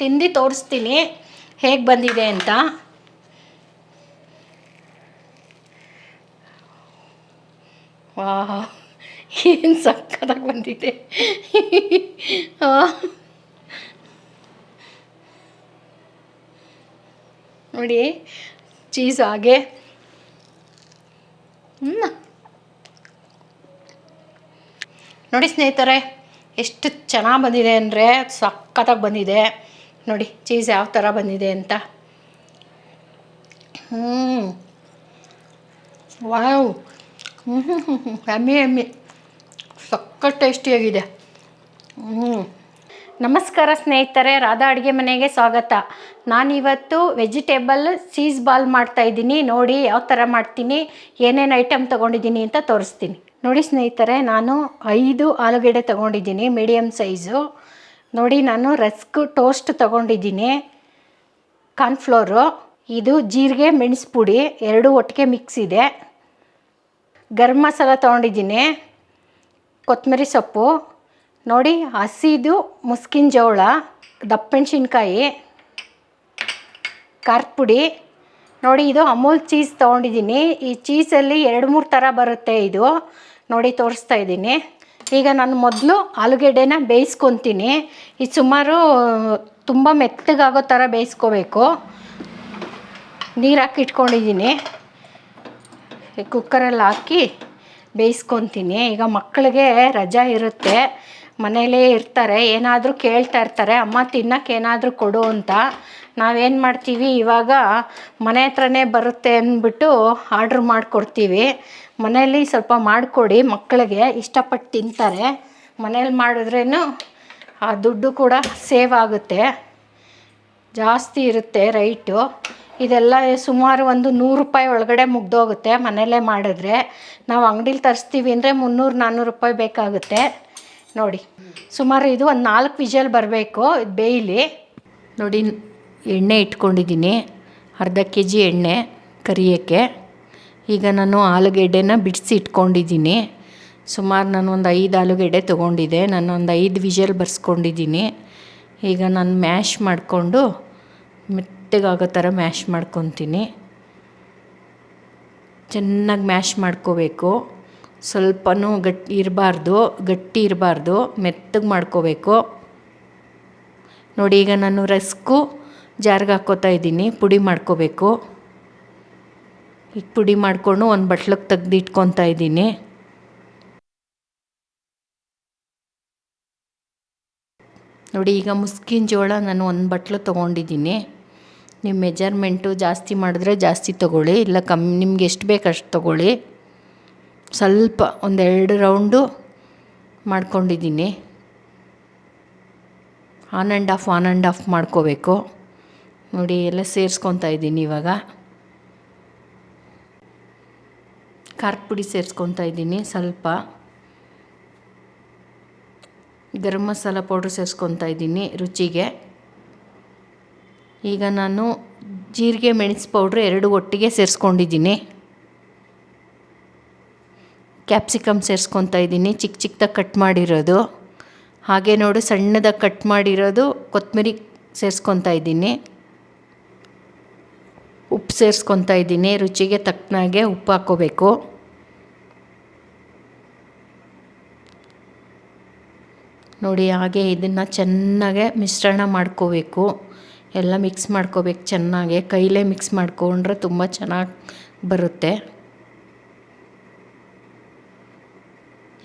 ತಿಂದು ತೋರಿಸ್ತೀನಿ. ಹೇಗೆ ಬಂದಿದೆ ಅಂತ. ಏನು ಸಕ್ಕತ್ತಾಗಿ ಬಂದಿದೆ. ನೋಡಿ, ಚೀಸ್ ಹಾಗೆ. ನೋಡಿ ಸ್ನೇಹಿತರೆ, ಎಷ್ಟು ಚೆನ್ನಾಗಿ ಬಂದಿದೆ ಅಂದರೆ ಸಖತ್ತಾಗಿ ಬಂದಿದೆ. ನೋಡಿ ಚೀಸ್ ಯಾವ ಥರ ಬಂದಿದೆ ಅಂತ. ಹ್ಞೂ ವಾವ್ ಹ್ಞೂ ಹ್ಞೂ ಹ್ಞೂ ಹ್ಞೂ ಎಮ್ಮಿ ಎಮ್ಮಿ ಟೇಸ್ಟಿಯಾಗಿದೆ ಹ್ಞೂ ನಮಸ್ಕಾರ ಸ್ನೇಹಿತರೆ, ರಾಧಾ ಅಡುಗೆ ಮನೆಗೆ ಸ್ವಾಗತ. ನಾನಿವತ್ತು ವೆಜಿಟೇಬಲ್ ಚೀಸ್ ಬಾಲ್ ಮಾಡ್ತಾಯಿದ್ದೀನಿ ನೋಡಿ, ಯಾವ ಥರ ಮಾಡ್ತೀನಿ, ಏನೇನು ಐಟಮ್ ತೊಗೊಂಡಿದ್ದೀನಿ ಅಂತ ತೋರಿಸ್ತೀನಿ. ನೋಡಿ ಸ್ನೇಹಿತರೆ, ನಾನು ಐದು ಆಲೂಗೆಡ್ಡೆ ತೊಗೊಂಡಿದ್ದೀನಿ ಮೀಡಿಯಮ್ ಸೈಜು ನೋಡಿ, ನಾನು ರಸ್ಕ್ ಟೋಸ್ಟ್ ತೊಗೊಂಡಿದ್ದೀನಿ. ಕಾರ್ನ್ಫ್ಲೋರು ಇದು ಜೀರಿಗೆ, ಮೆಣಸು ಪುಡಿ, ಎರಡು ಒಟ್ಟಿಗೆ ಮಿಕ್ಸ್ ಇದೆ. ಗರಂ ಮಸಾಲ ತೊಗೊಂಡಿದ್ದೀನಿ. ಕೊತ್ತಂಬರಿ ಸೊಪ್ಪು. ನೋಡಿ, ಹಸಿದು ಮುಸ್ಕಿನ ಜೋಳ ದಪ್ಪಮೆಣ್ಸಿನ್ಕಾಯಿ ಖಾರದ ಪುಡಿ. ನೋಡಿ, ಇದು ಅಮೂಲ್ ಚೀಸ್ ತೊಗೊಂಡಿದ್ದೀನಿ. ಈ ಚೀಸಲ್ಲಿ ಎರಡು ಮೂರು ಥರ ಬರುತ್ತೆ ಇದು. ನೋಡಿ, ತೋರಿಸ್ತಾ ಇದ್ದೀನಿ. ಈಗ ನಾನು ಮೊದಲು ಆಲೂಗೆಡ್ಡೆನ ಬೇಯಿಸ್ಕೊತೀನಿ. ಇದು ಸುಮಾರು, ತುಂಬ ಮೆತ್ತಗಾಗೋ ಥರ ಬೇಯಿಸ್ಕೋಬೇಕು. ನೀರು ಹಾಕಿ ಇಟ್ಕೊಂಡಿದ್ದೀನಿ ಕುಕ್ಕರಲ್ಲಿ ಹಾಕಿ ಬೇಯಿಸ್ಕೊತೀನಿ. ಈಗ ಮಕ್ಕಳಿಗೆ ರಜಾ ಇರುತ್ತೆ. ಮನೆಯಲ್ಲೇ ಇರ್ತಾರೆ. ಏನಾದರೂ ಕೇಳ್ತಾ ಇರ್ತಾರೆ. ಅಮ್ಮ ತಿನ್ನಕ್ಕೆ ಏನಾದರೂ ಕೊಡು ಅಂತ. ನಾವೇನು ಮಾಡ್ತೀವಿ? ಇವಾಗ ಮನೆ ಹತ್ರನೇ ಬರುತ್ತೆ ಅಂದ್ಬಿಟ್ಟು ಆರ್ಡ್ರ್ ಮಾಡಿಕೊಡ್ತೀವಿ. ಮನೇಲಿ ಸ್ವಲ್ಪ ಮಾಡಿಕೊಡಿ, ಮಕ್ಕಳಿಗೆ ಇಷ್ಟಪಟ್ಟು ತಿಂತಾರೆ. ಮನೇಲಿ ಮಾಡಿದ್ರೇ ಆ ದುಡ್ಡು ಕೂಡ ಸೇವ್ ಆಗುತ್ತೆ. ಜಾಸ್ತಿ ಇರುತ್ತೆ ರೈಟು. ಇದೆಲ್ಲ ಸುಮಾರು ಒಂದು ನೂರು ರೂಪಾಯಿ ಒಳಗಡೆ ಮುಗ್ದೋಗುತ್ತೆ ಮನೆಯಲ್ಲೇ ಮಾಡಿದ್ರೆ. ನಾವು ಅಂಗಡೀಲಿ ತರಿಸ್ತೀವಿ ಅಂದರೆ ಮುನ್ನೂರು, ನಾನ್ನೂರು ರೂಪಾಯಿ ಬೇಕಾಗುತ್ತೆ. ನೋಡಿ, ಸುಮಾರು ಇದು ಒಂದು ನಾಲ್ಕು ವಿಜಲ್ ಬರಬೇಕು ಇದು ಬೇಯಲಿ. ನೋಡಿ, ಎಣ್ಣೆ ಇಟ್ಕೊಂಡಿದ್ದೀನಿ. ಅರ್ಧ ಕೆ ಜಿ ಎಣ್ಣೆ ಕರಿಯೋಕ್ಕೆ. ಈಗ ನಾನು ಆಲೂಗೆಡ್ಡೆನ ಬಿಡಿಸಿ ಇಟ್ಕೊಂಡಿದ್ದೀನಿ. ಸುಮಾರು ನಾನು ಒಂದು ಐದು ಆಲೂಗೆಡ್ಡೆ ತೊಗೊಂಡಿದ್ದೆ. ನಾನು ಒಂದು ಐದು ವಿಷಲ್ ಬರ್ಸ್ಕೊಂಡಿದ್ದೀನಿ. ಈಗ ನಾನು ಮ್ಯಾಶ್ ಮಾಡಿಕೊಂಡು ಮೆತ್ತಗಾಗೋ ಥರ ಮ್ಯಾಶ್ ಮಾಡ್ಕೊತೀನಿ. ಚೆನ್ನಾಗಿ ಮ್ಯಾಶ್ ಮಾಡ್ಕೋಬೇಕು. ಸ್ವಲ್ಪನೂ ಗಟ್ಟಿ ಇರಬಾರ್ದು ಗಟ್ಟಿ ಇರಬಾರ್ದು, ಮೆತ್ತಗೆ ಮಾಡ್ಕೋಬೇಕು. ನೋಡಿ, ಈಗ ನಾನು ರಸ್ಕು ಜಾರ್ಗೆ ಹಾಕ್ಕೋತಾ ಇದ್ದೀನಿ, ಪುಡಿ ಮಾಡ್ಕೋಬೇಕು. ಈಗ ಪುಡಿ ಮಾಡಿಕೊಂಡು ಒಂದು ಬಟ್ಲಕ್ಕೆ ತೆಗ್ದು ಇಟ್ಕೊತಾ ಇದ್ದೀನಿ. ನೋಡಿ, ಈಗ ಮುಸ್ಕಿನ ಜೋಳ ನಾನು ಒಂದು ಬಟ್ಲು ತೊಗೊಂಡಿದ್ದೀನಿ. ನೀವು ಮೆಜರ್ಮೆಂಟು ಜಾಸ್ತಿ ಮಾಡಿದ್ರೆ ಜಾಸ್ತಿ ತೊಗೊಳ್ಳಿ, ಇಲ್ಲ ಕಮ್ಮಿ ನಿಮ್ಗೆ ಎಷ್ಟು ಬೇಕು ಅಷ್ಟು ತೊಗೊಳ್ಳಿ. ಸ್ವಲ್ಪ ಒಂದೆರಡು ರೌಂಡು ಮಾಡ್ಕೊಂಡಿದ್ದೀನಿ. On and off, on and off ಮಾಡ್ಕೋಬೇಕು. ನೋಡಿ, ಎಲ್ಲ ಸೇರಿಸ್ಕೊತಾ ಇದ್ದೀನಿ ಇವಾಗ. ಖಾರದ ಪುಡಿ ಸೇರಿಸ್ಕೊತಾ ಇದ್ದೀನಿ, ಸ್ವಲ್ಪ. ಗರಂ ಮಸಾಲ ಪೌಡ್ರ್ ಸೇರಿಸ್ಕೊತಾ ಇದ್ದೀನಿ ರುಚಿಗೆ. ಈಗ ನಾನು ಜೀರಿಗೆ ಮೆಣಸು ಪೌಡ್ರ್ ಎರಡು ಒಟ್ಟಿಗೆ ಸೇರಿಸ್ಕೊಂಡಿದ್ದೀನಿ. ಕ್ಯಾಪ್ಸಿಕಮ್ ಸೇರಿಸ್ಕೊತಾ ಇದ್ದೀನಿ ಚಿಕ್ಕ ಚಿಕ್ಕದಾಗಿ ಕಟ್ ಮಾಡಿರೋದು. ಹಾಗೆ ನೋಡು, ಸಣ್ಣದಾಗಿ ಕಟ್ ಮಾಡಿರೋದು ಕೊತ್ತಂಬರಿ ಸೇರಿಸ್ಕೊತಾ ಇದ್ದೀನಿ. ಉಪ್ಪು ಸೇರಿಸ್ಕೊತಾ ಇದ್ದೀನಿ, ರುಚಿಗೆ ತಕ್ಕನಾಗೆ ಉಪ್ಪು ಹಾಕ್ಕೋಬೇಕು ನೋಡಿ, ಹಾಗೆ ಇದನ್ನು ಚೆನ್ನಾಗೆ ಮಿಶ್ರಣ ಮಾಡ್ಕೋಬೇಕು. ಎಲ್ಲ ಮಿಕ್ಸ್ ಮಾಡ್ಕೋಬೇಕು ಚೆನ್ನಾಗೆ. ಕೈಲೇ ಮಿಕ್ಸ್ ಮಾಡ್ಕೊಂಡ್ರೆ ತುಂಬ ಚೆನ್ನಾಗಿ ಬರುತ್ತೆ.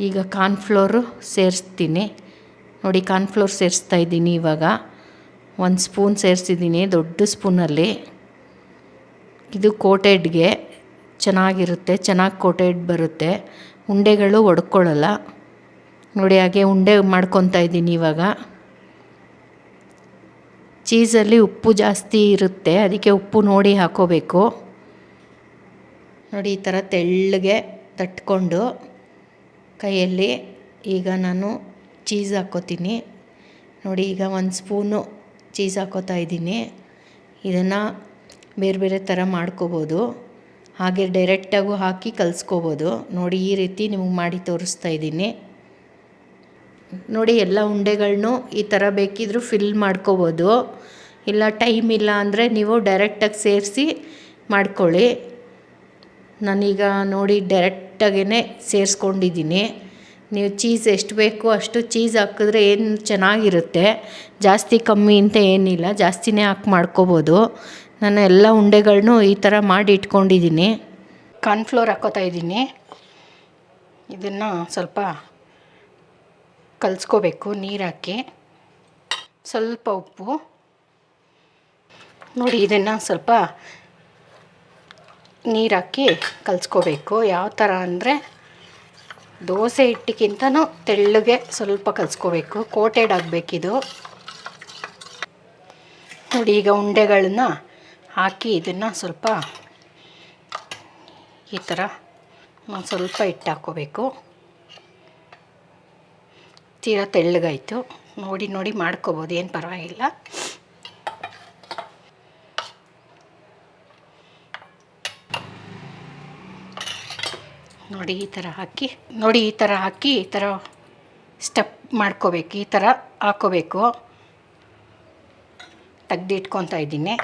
ಈಗ ಕಾರ್ನ್ಫ್ಲೋರು ಸೇರಿಸ್ತೀನಿ. ನೋಡಿ ಕಾರ್ನ್ಫ್ಲೋರ್ ಸೇರಿಸ್ತಾ ಇದ್ದೀನಿ ಇವಾಗ. ಒಂದು ಸ್ಪೂನ್ ಸೇರಿಸಿದ್ದೀನಿ, ದೊಡ್ಡ ಸ್ಪೂನಲ್ಲಿ ಇದು ಕೋಟೆಡ್ಗೆ ಚೆನ್ನಾಗಿರುತ್ತೆ, ಚೆನ್ನಾಗಿ ಕೋಟೆಡ್ ಬರುತ್ತೆ. ಉಂಡೆಗಳು ಒಡ್ಕೊಳ್ಳಲ್ಲ. ನೋಡಿ, ಹಾಗೆ ಉಂಡೆ ಮಾಡ್ಕೊತಾ ಇದ್ದೀನಿ ಇವಾಗ. ಚೀಸಲ್ಲಿ ಉಪ್ಪು ಜಾಸ್ತಿ ಇರುತ್ತೆ, ಅದಕ್ಕೆ ಉಪ್ಪು ನೋಡಿ ಹಾಕೋಬೇಕು. ನೋಡಿ, ಈ ಥರ ತೆಳ್ಳಗೆ ತಟ್ಕೊಂಡು ಕೈಯಲ್ಲಿ ಈಗ ನಾನು ಚೀಸ್ ಹಾಕ್ಕೋತೀನಿ ನೋಡಿ, ಈಗ ಒಂದು ಸ್ಪೂನು ಚೀಸ್ ಹಾಕೋತಾ ಇದ್ದೀನಿ. ಇದನ್ನು ಬೇರೆ ಬೇರೆ ಥರ ಮಾಡ್ಕೋಬೋದು. ಹಾಗೆ ಡೈರೆಕ್ಟಾಗೂ ಹಾಕಿ ಕಲಿಸ್ಕೋಬೋದು. ನೋಡಿ, ಈ ರೀತಿ ನಿಮಗೆ ಮಾಡಿ ತೋರಿಸ್ತಾ ಇದ್ದೀನಿ. ನೋಡಿ ಎಲ್ಲ ಉಂಡೆಗಳನ್ನೂ ಈ ಥರ ಬೇಕಿದ್ದರೂ ಫಿಲ್ ಮಾಡ್ಕೋಬೋದು. ಇಲ್ಲ ಟೈಮ್ ಇಲ್ಲ ಅಂದರೆ ನೀವು ಡೈರೆಕ್ಟಾಗಿ ಸೇರಿಸಿ ಮಾಡ್ಕೊಳ್ಳಿ. ನಾನೀಗ ನೋಡಿ ಡೈರೆಕ್ಟಾಗೇ ಸೇರಿಸ್ಕೊಂಡಿದ್ದೀನಿ. ನೀವು ಚೀಸ್ ಎಷ್ಟು ಬೇಕು ಅಷ್ಟು ಚೀಸ್ ಹಾಕಿದ್ರೆ ಏನು ಚೆನ್ನಾಗಿರುತ್ತೆ. ಜಾಸ್ತಿ ಕಮ್ಮಿ ಅಂತ ಏನಿಲ್ಲ, ಜಾಸ್ತಿನೇ ಹಾಕಿ ಮಾಡ್ಕೋಬೋದು. ನಾನು ಎಲ್ಲ ಉಂಡೆಗಳನ್ನು ಈ ಥರ ಮಾಡಿ ಇಟ್ಕೊಂಡಿದ್ದೀನಿ. ಕಾರ್ನ್ಫ್ಲೋರ್ ಹಾಕೋತಾ ಇದ್ದೀನಿ. ಇದನ್ನು ಸ್ವಲ್ಪ ಕಲಿಸ್ಕೋಬೇಕು ನೀರಾಕಿ. ಸ್ವಲ್ಪ ಉಪ್ಪು. ನೋಡಿ, ಇದನ್ನು ಸ್ವಲ್ಪ ನೀರಾಕಿ ಕಲಿಸ್ಕೋಬೇಕು. ಯಾವ ಥರ ಅಂದರೆ ದೋಸೆ ಹಿಟ್ಟಿಗಿಂತನೂ ತೆಳ್ಳಗೆ ಸ್ವಲ್ಪ ಕಲಿಸ್ಕೋಬೇಕು. ಕೋಟೆಡ್ ಆಗಬೇಕಿದು. ನೋಡಿ, ಈಗ ಉಂಡೆಗಳನ್ನ ಹಾಕಿ ಇದನ್ನು ಸ್ವಲ್ಪ ಈ ಥರ ಸ್ವಲ್ಪ ಹಿಟ್ಟು ಹಾಕ್ಕೋಬೇಕು ತೀರಾ ತೆಳ್ಳಗಾಯಿತು. ನೋಡಿ ನೋಡಿ ಮಾಡ್ಕೋಬೋದು, ಏನು ಪರವಾಗಿಲ್ಲ. ನೋಡಿ, ಈ ಥರ ಹಾಕಿ, ನೋಡಿ, ಈ ಥರ ಹಾಕಿ, ಈ ಥರ ಸ್ಟೆಪ್ ಮಾಡ್ಕೋಬೇಕು, ಈ ಥರ ಹಾಕೋಬೇಕು. ತೆಗ್ದಿಟ್ಕೊತಾ ಇದ್ದೀನಿ.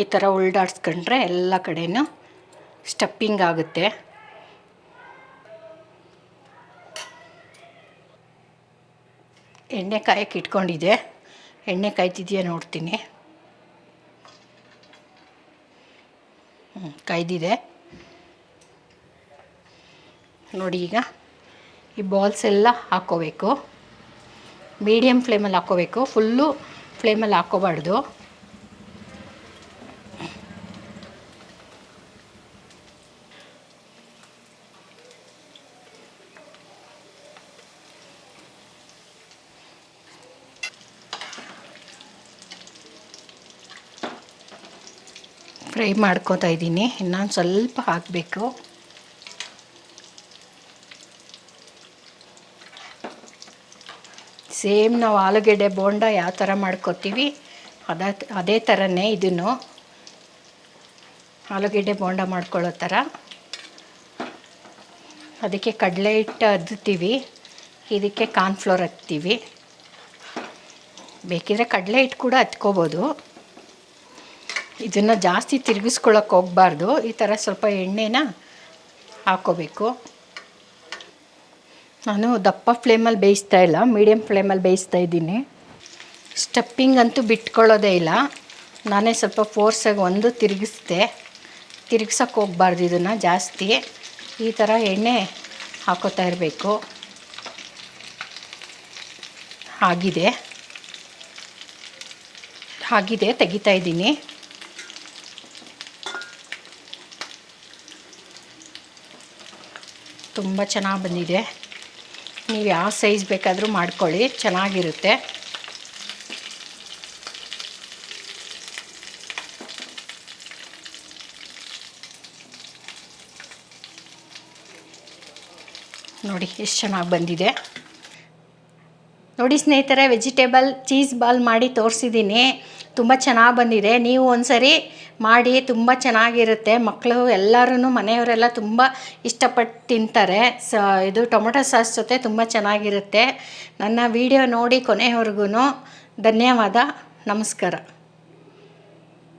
ಈ ಥರ ಉಲ್ಡಾಡ್ಸ್ಕೊಂಡ್ರೆ ಎಲ್ಲ ಕಡೆಯೂ ಸ್ಟಪ್ಪಿಂಗ್ ಆಗುತ್ತೆ. ಎಣ್ಣೆ ಕಾಯಕ್ಕೆ ಇಟ್ಕೊಂಡಿದ್ದೆ. ಎಣ್ಣೆ ಕಾಯ್ತಿದೆಯಾ ನೋಡ್ತೀನಿ. ಹ್ಞೂ ಕಾಯ್ದಿದೆ. ನೋಡಿ ಈಗ ಈ ಬಾಲ್ಸ್ ಎಲ್ಲ ಹಾಕ್ಕೋಬೇಕು ಮೀಡಿಯಮ್ ಫ್ಲೇಮಲ್ಲಿ ಹಾಕ್ಕೋಬೇಕು ಫುಲ್ಲು ಫ್ಲೇಮಲ್ಲಿ ಹಾಕ್ಕೋಬಾರ್ದು ಫ್ರೈ ಮಾಡ್ಕೋತಾ ಇದ್ದೀನಿ. ಇನ್ನೊಂದು ಸ್ವಲ್ಪ ಹಾಕಬೇಕು. ಸೇಮ್ ನಾವು ಆಲೂಗೆಡ್ಡೆ, ಬೋಂಡ ಯಾವ ಥರ ಮಾಡ್ಕೋತೀವಿ, ಅದೇ ಅದೇ ಥರನೇ ಇದನ್ನು. ಆಲೂಗೆಡ್ಡೆ, ಬೋಂಡ ಮಾಡ್ಕೊಳ್ಳೋ ಥರ ಅದಕ್ಕೆ ಕಡಲೆ ಹಿಟ್ಟು ಅದ್ತೀವಿ. ಇದಕ್ಕೆ ಕಾರ್ನ್ಫ್ಲೋರ್ ಹಾಕ್ತೀವಿ. ಬೇಕಿದ್ರೆ ಕಡಲೆ ಹಿಟ್ಟು ಕೂಡ ಹತ್ಕೋಬೋದು. ಇದನ್ನು ಜಾಸ್ತಿ ತಿರುಗಿಸ್ಕೊಳ್ಳೋಕೆ ಹೋಗಬಾರ್ದು. ಈ ಥರ ಸ್ವಲ್ಪ ಎಣ್ಣೆನ ಹಾಕೋಬೇಕು. ನಾನು ದಪ್ಪ ಫ್ಲೇಮಲ್ಲಿ ಬೇಯಿಸ್ತಾ ಇಲ್ಲ. ಮೀಡಿಯಮ್ ಫ್ಲೇಮಲ್ಲಿ ಬೇಯಿಸ್ತಾ ಇದ್ದೀನಿ. ಸ್ಟಪ್ಪಿಂಗ್ ಅಂತೂ ಬಿಟ್ಕೊಳ್ಳೋದೇ ಇಲ್ಲ. ನಾನೇ ಸ್ವಲ್ಪ ಫೋರ್ಸಾಗಿ ಒಂದು ತಿರುಗಿಸ್ದೆ. ತಿರುಗ್ಸೋಕೆ ಹೋಗ್ಬಾರ್ದು ಇದನ್ನು ಜಾಸ್ತಿ. ಈ ಥರ ಎಣ್ಣೆ ಹಾಕೋತಾ ಇರಬೇಕು. ಆಗಿದೆ. ಆಗಿದೆ, ತೆಗಿತಾ ಇದ್ದೀನಿ. ತುಂಬ ಚೆನ್ನಾಗಿ ಬಂದಿದೆ. ನೀವು ಯಾವ ಸೈಜ್ ಬೇಕಾದರೂ ಮಾಡ್ಕೊಳ್ಳಿ, ಚೆನ್ನಾಗಿರುತ್ತೆ. ನೋಡಿ, ಎಷ್ಟು ಚೆನ್ನಾಗಿ ಬಂದಿದೆ. ನೋಡಿ ಸ್ನೇಹಿತರೆ ವೆಜಿಟೇಬಲ್ ಚೀಸ್ ಬಾಲ್ ಮಾಡಿ ತೋರಿಸಿದ್ದೀನಿ. ತುಂಬ ಚೆನ್ನಾಗಿ ಬಂದಿದೆ. ನೀವು ಒಂದ್ಸರಿ ಮಾಡಿ ತುಂಬ ಚೆನ್ನಾಗಿರುತ್ತೆ. ಮಕ್ಕಳು ಎಲ್ಲರೂ ಮನೆಯವರೆಲ್ಲ ತುಂಬ ಇಷ್ಟಪಟ್ಟು ತಿಂತಾರೆ. ಸ, ಇದು ಟೊಮೊಟೊ ಸಾಸ್ ಜೊತೆ ತುಂಬ ಚೆನ್ನಾಗಿರುತ್ತೆ. ನನ್ನ ವಿಡಿಯೋ ನೋಡಿ ಕೊನೆಯವರೆಗೂ ಧನ್ಯವಾದ. ನಮಸ್ಕಾರ.